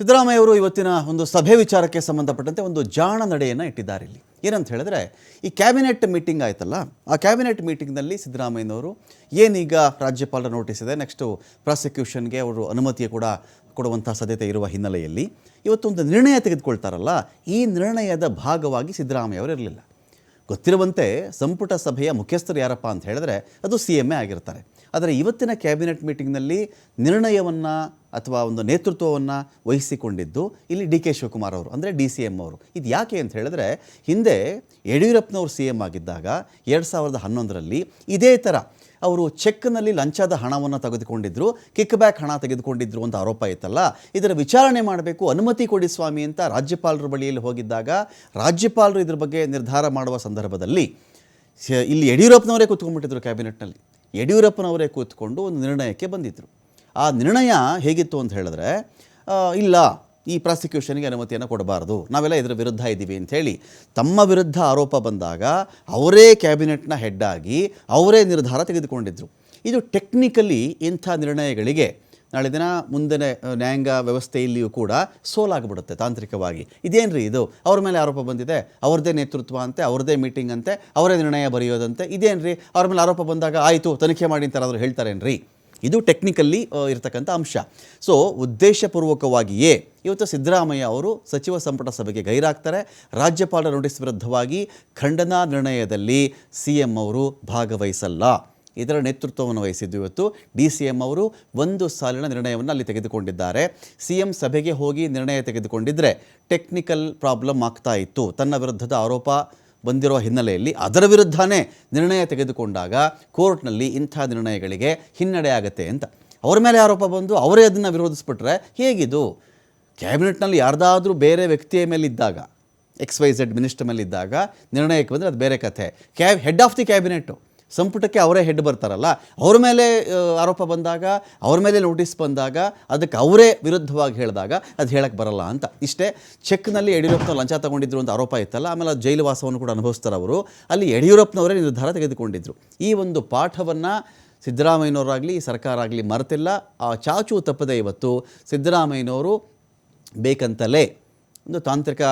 ಸಿದ್ದರಾಮಯ್ಯ ಅವರು ಇವತ್ತಿನ ಒಂದು ಸಭೆ ವಿಚಾರಕ್ಕೆ ಸಂಬಂಧಪಟ್ಟಂತೆ ಒಂದು ಜಾಣ ನಡೆಯನ್ನು ಇಟ್ಟಿದ್ದಾರೆ ಇಲ್ಲಿ. ಏನಂತ ಹೇಳಿದ್ರೆ, ಈ ಕ್ಯಾಬಿನೆಟ್ ಮೀಟಿಂಗ್ ಆಯ್ತಲ್ಲ, ಆ ಕ್ಯಾಬಿನೆಟ್ ಮೀಟಿಂಗ್ನಲ್ಲಿ ಸಿದ್ದರಾಮಯ್ಯನವರು ಏನೀಗ ರಾಜ್ಯಪಾಲರ ನೋಟಿಸ್ ಇದೆ, ನೆಕ್ಸ್ಟು ಪ್ರಾಸಿಕ್ಯೂಷನ್ಗೆ ಅವರು ಅನುಮತಿ ಕೂಡ ಕೊಡುವಂಥ ಸಾಧ್ಯತೆ ಇರುವ ಹಿನ್ನೆಲೆಯಲ್ಲಿ. ಇವತ್ತೊಂದು ನಿರ್ಣಯ ತೆಗೆದುಕೊಳ್ತಾರಲ್ಲ, ಈ ನಿರ್ಣಯದ ಭಾಗವಾಗಿ ಸಿದ್ದರಾಮಯ್ಯ ಅವರು ಇರಲಿಲ್ಲ. ಗೊತ್ತಿರುವಂತೆ ಸಂಪುಟ ಸಭೆಯ ಮುಖ್ಯಸ್ಥರು ಯಾರಪ್ಪ ಅಂತ ಹೇಳಿದ್ರೆ, ಅದು ಸಿ ಎಂ ಎ ಆಗಿರ್ತಾರೆ. ಆದರೆ ಇವತ್ತಿನ ಕ್ಯಾಬಿನೆಟ್ ಮೀಟಿಂಗ್ನಲ್ಲಿ ನಿರ್ಣಯವನ್ನು ಅಥವಾ ಒಂದು ನೇತೃತ್ವವನ್ನು ವಹಿಸಿಕೊಂಡಿದ್ದು ಇಲ್ಲಿ ಡಿ ಕೆ ಶಿವಕುಮಾರ್ ಅವರು, ಅಂದರೆ ಡಿ ಸಿ ಎಂ ಅವರು. ಇದು ಯಾಕೆ ಅಂತ ಹೇಳಿದ್ರೆ, ಹಿಂದೆ ಯಡಿಯೂರಪ್ಪನವರು ಸಿ ಎಂ ಆಗಿದ್ದಾಗ ಎರಡು ಸಾವಿರದ ಹನ್ನೊಂದರಲ್ಲಿ ಇದೇ ಥರ ಅವರು ಚೆಕ್ನಲ್ಲಿ ಲಂಚದ ಹಣವನ್ನು ತೆಗೆದುಕೊಂಡಿದ್ದರು ಕಿಕ್ ಬ್ಯಾಕ್ ಹಣ ತೆಗೆದುಕೊಂಡಿದ್ರು ಅಂತ ಆರೋಪ ಇತ್ತಲ್ಲ, ಇದರ ವಿಚಾರಣೆ ಮಾಡಬೇಕು, ಅನುಮತಿ ಕೊಡಿ ಸ್ವಾಮಿ ಅಂತ ರಾಜ್ಯಪಾಲರ ಬಳಿಯಲ್ಲಿ ಹೋಗಿದ್ದಾಗ ರಾಜ್ಯಪಾಲರು ಇದ್ರ ಬಗ್ಗೆ ನಿರ್ಧಾರ ಮಾಡುವ ಸಂದರ್ಭದಲ್ಲಿ ಇಲ್ಲಿ ಯಡಿಯೂರಪ್ಪನವರೇ ಕೂತ್ಕೊಂಡ್ಬಿಟ್ಟಿದ್ರು ಕ್ಯಾಬಿನೆಟ್ನಲ್ಲಿ. ಯಡಿಯೂರಪ್ಪನವರೇ ಕೂತ್ಕೊಂಡು ಒಂದು ನಿರ್ಣಯಕ್ಕೆ ಬಂದಿದ್ದರು ಆ ನಿರ್ಣಯ ಹೇಗಿತ್ತು ಅಂತ ಹೇಳಿದ್ರೆ ಇಲ್ಲ, ಈ ಪ್ರಾಸಿಕ್ಯೂಷನ್ಗೆ ಅನುಮತಿಯನ್ನು ಕೊಡಬಾರ್ದು, ನಾವೆಲ್ಲ ಇದರ ವಿರುದ್ಧ ಇದ್ದೀವಿ ಅಂಥೇಳಿ ತಮ್ಮ ವಿರುದ್ಧ ಆರೋಪ ಬಂದಾಗ ಅವರೇ ಕ್ಯಾಬಿನೆಟ್ನ ಆಗಿ ಅವರೇ ನಿರ್ಧಾರ ತೆಗೆದುಕೊಂಡಿದ್ದರು ಇದು ಟೆಕ್ನಿಕಲಿ ಇಂಥ ನಿರ್ಣಯಗಳಿಗೆ ನಾಳೆ ದಿನ ಮುಂದಿನ ನ್ಯಾಯಾಂಗ ವ್ಯವಸ್ಥೆಯಲ್ಲಿಯೂ ಕೂಡ ಸೋಲಾಗ್ಬಿಡುತ್ತೆ ತಾಂತ್ರಿಕವಾಗಿ. ಇದೇನ್ರಿ ಇದು? ಅವ್ರ ಮೇಲೆ ಆರೋಪ ಬಂದಿದೆ, ಅವ್ರದ್ದೇ ನೇತೃತ್ವ ಅಂತೆ, ಅವ್ರದ್ದೇ ಮೀಟಿಂಗ್ ಅಂತೆ, ಅವರೇ ನಿರ್ಣಯ ಬರೆಯೋದಂತೆ, ಇದೇನ್ರಿ? ಅವ್ರ ಮೇಲೆ ಆರೋಪ ಬಂದಾಗ ಆಯಿತು, ತನಿಖೆ ಮಾಡಿ ಅಂತಾರಾದರೂ ಹೇಳ್ತಾರೇನ್ರಿ? ಇದು ಟೆಕ್ನಿಕಲ್ಲಿ ಇರತಕ್ಕಂಥ ಅಂಶ. ಸೊ ಉದ್ದೇಶಪೂರ್ವಕವಾಗಿಯೇ ಇವತ್ತು ಸಿದ್ದರಾಮಯ್ಯ ಅವರು ಸಚಿವ ಸಂಪುಟ ಸಭೆಗೆ ಗೈರಾಗ್ತಾರೆ. ರಾಜ್ಯಪಾಲರ ನೋಟಿಸ್ ವಿರುದ್ಧವಾಗಿ ಖಂಡನಾ ನಿರ್ಣಯದಲ್ಲಿ ಸಿ ಎಂ ಅವರು ಭಾಗವಹಿಸಲ್ಲ. ಇದರ ನೇತೃತ್ವವನ್ನು ವಹಿಸಿದ್ದು ಇವತ್ತು ಡಿ ಸಿ ಎಂ ಅವರು ಒಂದು ಸಾಲಿನ ನಿರ್ಣಯವನ್ನು ಅಲ್ಲಿ ತೆಗೆದುಕೊಂಡಿದ್ದಾರೆ. ಸಿ ಎಂ ಸಭೆಗೆ ಹೋಗಿ ನಿರ್ಣಯ ತೆಗೆದುಕೊಂಡಿದ್ದರೆ ಟೆಕ್ನಿಕಲ್ ಪ್ರಾಬ್ಲಮ್ ಆಗ್ತಾ ಇತ್ತು. ತನ್ನ ವಿರುದ್ಧದ ಆರೋಪ ಬಂದಿರೋ ಹಿನ್ನೆಲೆಯಲ್ಲಿ ಅದರ ವಿರುದ್ಧನೇ ನಿರ್ಣಯ ತೆಗೆದುಕೊಂಡಾಗ ಕೋರ್ಟ್ನಲ್ಲಿ ಇಂಥ ನಿರ್ಣಯಗಳಿಗೆ ಹಿನ್ನಡೆ ಆಗುತ್ತೆ ಅಂತ. ಅವ್ರ ಮೇಲೆ ಆರೋಪ ಬಂದು ಅವರೇ ಅದನ್ನು ವಿರೋಧಿಸ್ಬಿಟ್ರೆ ಹೇಗಿದು? ಕ್ಯಾಬಿನೆಟ್ನಲ್ಲಿ ಯಾರ್ದಾದರೂ ಬೇರೆ ವ್ಯಕ್ತಿಯ ಮೇಲಿದ್ದಾಗ ಎಕ್ಸ್ ವೈ ಝೆಡ್ ಮಿನಿಸ್ಟರ್ ಮೇಲಿದ್ದಾಗ ನಿರ್ಣಯಕ್ಕೆ ಬಂದರೆ ಅದು ಬೇರೆ ಕಥೆ. Cab head of the cabinet ಸಂಪುಟಕ್ಕೆ ಅವರೇ ಹೆಡ್ ಬರ್ತಾರಲ್ಲ, ಅವ್ರ ಮೇಲೆ ಆರೋಪ ಬಂದಾಗ, ಅವ್ರ ಮೇಲೆ ನೋಟಿಸ್ ಬಂದಾಗ, ಅದಕ್ಕೆ ಅವರೇ ವಿರುದ್ಧವಾಗಿ ಹೇಳಿದಾಗ ಅದು ಹೇಳಕ್ಕೆ ಬರಲ್ಲ ಅಂತ. ಇಷ್ಟೇ, ಚೆಕ್ನಲ್ಲಿ ಯಡಿಯೂರಪ್ಪ ಲಂಚ ತಗೊಂಡಿದ್ರು ಅಂತ ಆರೋಪ ಇತ್ತಲ್ಲ, ಆಮೇಲೆ ಜೈಲು ವಾಸವನ್ನು ಕೂಡ ಅನುಭವಿಸ್ತಾರೆ ಅವರು. ಅಲ್ಲಿ ಯಡಿಯೂರಪ್ಪನವರೇ ನಿರ್ಧಾರ ತೆಗೆದುಕೊಂಡಿದ್ರು. ಈ ಒಂದು ಪಾಠವನ್ನು ಸಿದ್ದರಾಮಯ್ಯನವರಾಗಲಿ ಸರ್ಕಾರ ಆಗಲಿ ಮರೆತಿಲ್ಲ. ಆ ಚಾಚು ತಪ್ಪದೆ ಇವತ್ತು ಸಿದ್ದರಾಮಯ್ಯನವರು ಬೇಕಂತಲೇ ಒಂದು ತಾಂತ್ರಿಕ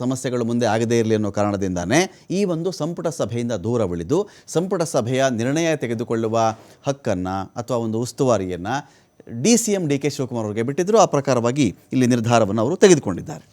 ಸಮಸ್ಯೆಗಳು ಮುಂದೆ ಆಗದೇ ಇರಲಿ ಅನ್ನೋ ಕಾರಣದಿಂದಾನೇ ಈ ಒಂದು ಸಂಪುಟ ಸಭೆಯಿಂದ ದೂರ ಉಳಿದು ಸಂಪುಟ ಸಭೆಯ ನಿರ್ಣಯ ತೆಗೆದುಕೊಳ್ಳುವ ಹಕ್ಕನ್ನು ಅಥವಾ ಒಂದು ಉಸ್ತುವಾರಿಯನ್ನು D C M D K Shivakumar ಅವರಿಗೆ ಬಿಟ್ಟಿದ್ದರು ಆ ಪ್ರಕಾರವಾಗಿ ಇಲ್ಲಿ ನಿರ್ಧಾರವನ್ನು ಅವರು ತೆಗೆದುಕೊಂಡಿದ್ದಾರೆ.